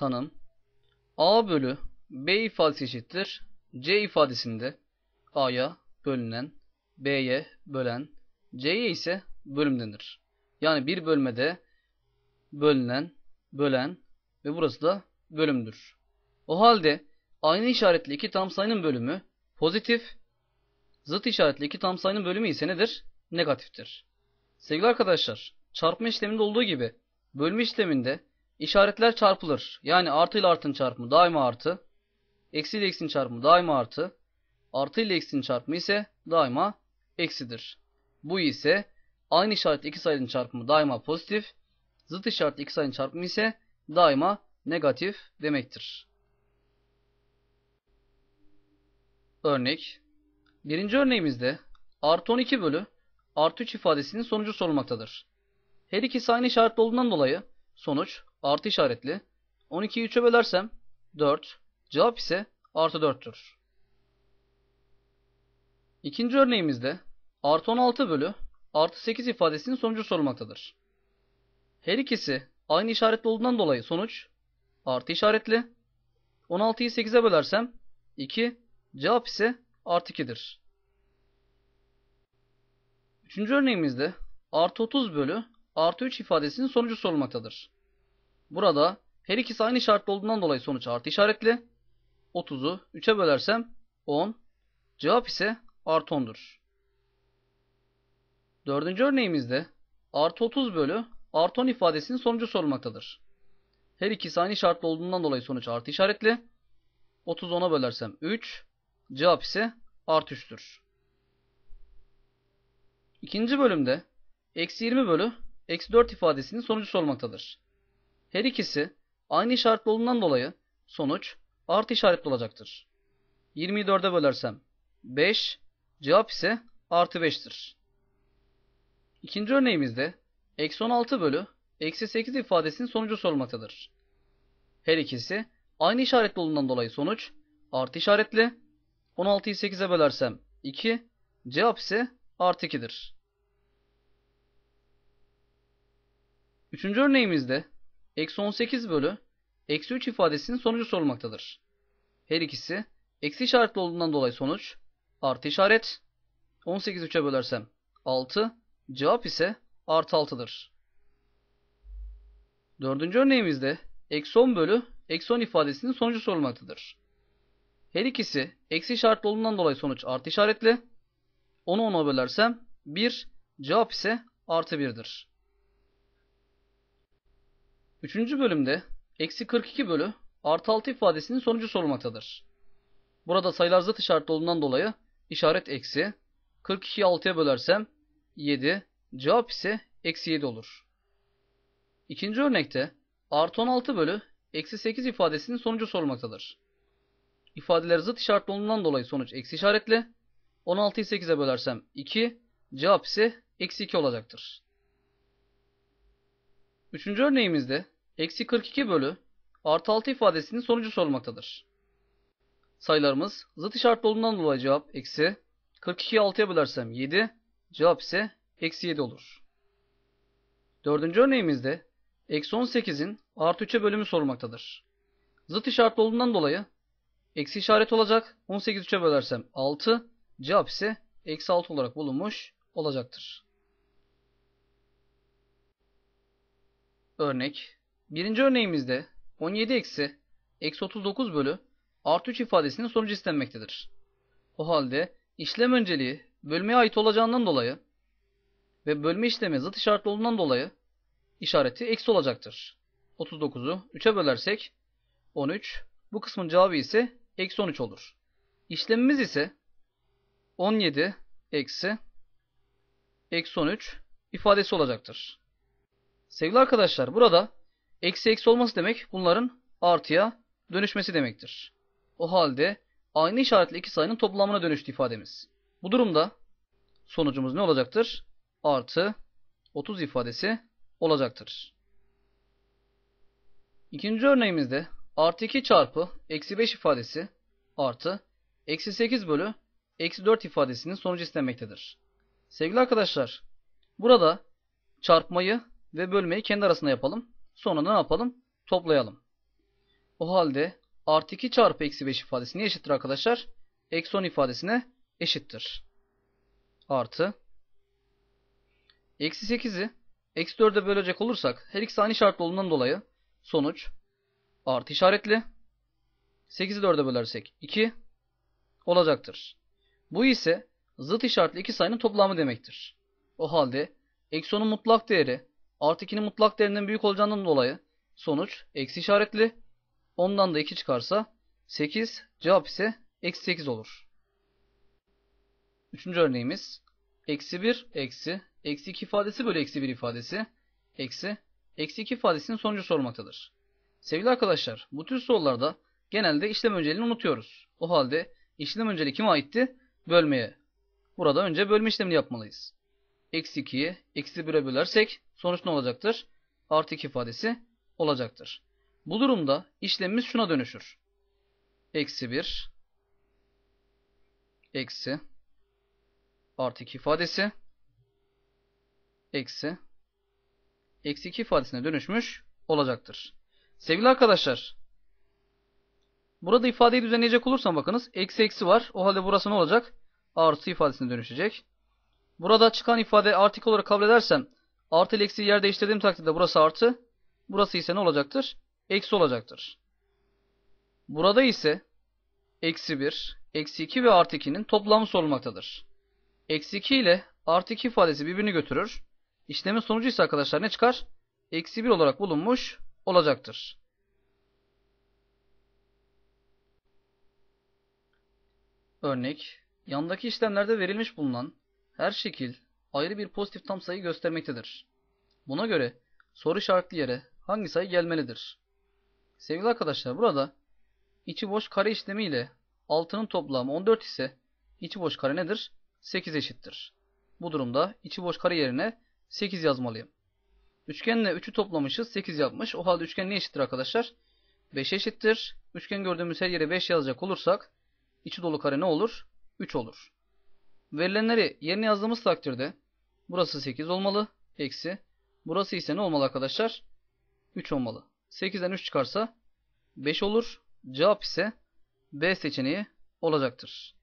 tanım a bölü b ifadesi eşittir. c ifadesinde a'ya bölünen, b'ye bölen, c'ye ise bölüm denir. Yani bir bölmede bölünen, bölen ve burası da bölümdür. O halde aynı işaretli iki tam sayının bölümü pozitif, zıt işaretli iki tam sayının bölümü ise nedir? Negatiftir. Sevgili arkadaşlar, çarpma işleminde olduğu gibi bölme işleminde işaretler çarpılır. Yani artı ile artının çarpımı daima artı, eksi ile eksinin çarpımı daima artı, artı ile eksinin çarpımı ise daima eksidir. Bu ise aynı işaretli iki sayının çarpımı daima pozitif, zıt işaretli iki sayının çarpımı ise daima negatif demektir. Örnek. Birinci örneğimizde artı 12 bölü artı 3 ifadesinin sonucu sorulmaktadır. Her ikisi aynı işaretli olduğundan dolayı sonuç artı işaretli. 12'yi 3'e bölersem 4. Cevap ise artı 4'tür. İkinci örneğimizde artı 16 bölü artı 8 ifadesinin sonucu sorulmaktadır. Her ikisi aynı işaretli olduğundan dolayı sonuç artı işaretli. 16'yı 8'e bölersem 2. Cevap ise artı 2'dir. Üçüncü örneğimizde artı 30 bölü artı 3 ifadesinin sonucu sorulmaktadır. Burada her ikisi aynı işaretli olduğundan dolayı sonuç artı işaretli. 30'u 3'e bölersem 10. Cevap ise artı 10'dur. Dördüncü örneğimizde artı 30 bölü artı 10 ifadesinin sonucu sorulmaktadır. Her ikisi aynı işaretli olduğundan dolayı sonuç artı işaretli. 30 10'a bölersem 3. Cevap ise artı 3'tür. İkinci bölümde eksi 20 bölü eksi 4 ifadesinin sonucu sorulmaktadır. Her ikisi aynı işaretli olduğundan dolayı sonuç artı işaretli olacaktır. 20'yi 4'e bölersem 5. Cevap ise artı 5'tir. İkinci örneğimizde eksi 16 bölü eksi 8 ifadesinin sonucu sorulmaktadır. Her ikisi aynı işaretli olduğundan dolayı sonuç artı işaretli. 16'yı 8'e bölersem 2. Cevap ise artı 2'dir. Üçüncü örneğimizde eksi 18 bölü eksi 3 ifadesinin sonucu sorulmaktadır. Her ikisi eksi işaretli olduğundan dolayı sonuç artı işaret. 18'i 3'e bölersem 6. Cevap ise artı 6'dır. Dördüncü örneğimizde eksi 10 bölü eksi 10 ifadesinin sonucu sorulmaktadır. Her ikisi eksi işaretli olduğundan dolayı sonuç artı işaretli. 10'u 10'a bölersem 1. Cevap ise artı 1'dir. Üçüncü bölümde eksi 42 bölü artı 6 ifadesinin sonucu sorulmaktadır. Burada sayılar zıt işaretli olduğundan dolayı işaret eksi. 42'yi 6'ya bölersem 7. Cevap ise eksi 7 olur. İkinci örnekte artı 16 bölü eksi 8 ifadesinin sonucu sorulmaktadır. İfadeler zıt işaretli olduğundan dolayı sonuç eksi işaretli. 16'yı 8'e bölersem 2. Cevap ise eksi 2 olacaktır. Üçüncü örneğimizde eksi 42 bölü artı 6 ifadesinin sonucu sorulmaktadır. Sayılarımız zıt işaretli olduğundan dolayı cevap eksi. 42'yi 6'ya bölersem 7. Cevap ise eksi 7 olur. Dördüncü örneğimizde eksi 18'in artı 3'e bölümü sorulmaktadır. Zıt işaretli olduğundan dolayı eksi işaret olacak. 18 3'e bölersem 6. Cevap ise eksi 6 olarak bulunmuş olacaktır. Örnek. Birinci örneğimizde 17 eksi eksi 39 bölü artı 3 ifadesinin sonucu istenmektedir. O halde işlem önceliği bölmeye ait olacağından dolayı ve bölme işlemi zıt işaretli olduğundan dolayı işareti eksi olacaktır. 39'u 3'e bölersek 13. Bu kısmın cevabı ise eksi 13 olur. İşlemimiz ise 17 eksi eksi 13 ifadesi olacaktır. Sevgili arkadaşlar burada eksi eksi olması demek bunların artıya dönüşmesi demektir. O halde aynı işaretli iki sayının toplamına dönüştü ifademiz. Bu durumda sonucumuz ne olacaktır? Artı 30 ifadesi olacaktır. İkinci örneğimizde artı 2 çarpı eksi 5 ifadesi artı eksi 8 bölü eksi 4 ifadesinin sonucu istenmektedir. Sevgili arkadaşlar burada çarpmayı ve bölmeyi kendi arasında yapalım. Sonra ne yapalım? Toplayalım. O halde artı 2 çarpı eksi 5 ifadesi neye eşittir arkadaşlar? Eksi 10 ifadesine eşittir. Artı. Eksi 8'i eksi 4'e bölecek olursak her ikisi aynı şartlı olduğundan dolayı sonuç artı işaretli. 8'i 4'e bölersek 2 olacaktır. Bu ise zıt işaretli iki sayının toplamı demektir. O halde eksi 10'un mutlak değeri artı 2'nin mutlak değerinden büyük olacağından dolayı sonuç eksi işaretli. Ondan da 2 çıkarsa 8 cevap ise eksi 8 olur. Üçüncü örneğimiz eksi 1 eksi eksi 2 ifadesi bölü eksi 1 ifadesi eksi eksi 2 ifadesinin sonucu sormaktadır. Sevgili arkadaşlar bu tür sorularda genelde işlem önceliğini unutuyoruz. O halde işlem önceliği kime aitti? Bölmeye. Burada önce bölme işlemini yapmalıyız. Eksi 2'yi eksi 1'e bölersek sonuç ne olacaktır? Artı 2 ifadesi olacaktır. Bu durumda işlemimiz şuna dönüşür. Eksi 1 eksi artı 2 ifadesi eksi eksi 2 ifadesine dönüşmüş olacaktır. Sevgili arkadaşlar burada ifadeyi düzenleyecek olursam bakınız eksi eksi var. O halde burası ne olacak? Artı ifadesine dönüşecek. Burada çıkan ifade artık olarak kabul edersem artı ile eksi yer değiştirdiğim takdirde burası artı. Burası ise ne olacaktır? Eksi olacaktır. Burada ise eksi 1, eksi 2 ve artı 2'nin toplamı sorulmaktadır. Eksi 2 ile artı 2 ifadesi birbirini götürür. İşlemin sonucu ise arkadaşlar ne çıkar? Eksi 1 olarak bulunmuş olacaktır. Örnek, yandaki işlemlerde verilmiş bulunan her şekil ayrı bir pozitif tam sayı göstermektedir. Buna göre soru işaretli yere hangi sayı gelmelidir? Sevgili arkadaşlar burada içi boş kare işlemi ile 6'nın toplamı 14 ise içi boş kare nedir? 8 eşittir. Bu durumda içi boş kare yerine 8 yazmalıyım. Üçgenle 3'ü toplamışız 8 yapmış. O halde üçgen ne eşittir arkadaşlar? 5 eşittir. Üçgen gördüğümüz her yere 5 yazacak olursak içi dolu kare ne olur? 3 olur. Verilenleri yerine yazdığımız takdirde burası 8 olmalı. Eksi. Burası ise ne olmalı arkadaşlar? 3 olmalı. 8'den 3 çıkarsa 5 olur. Cevap ise B seçeneği olacaktır.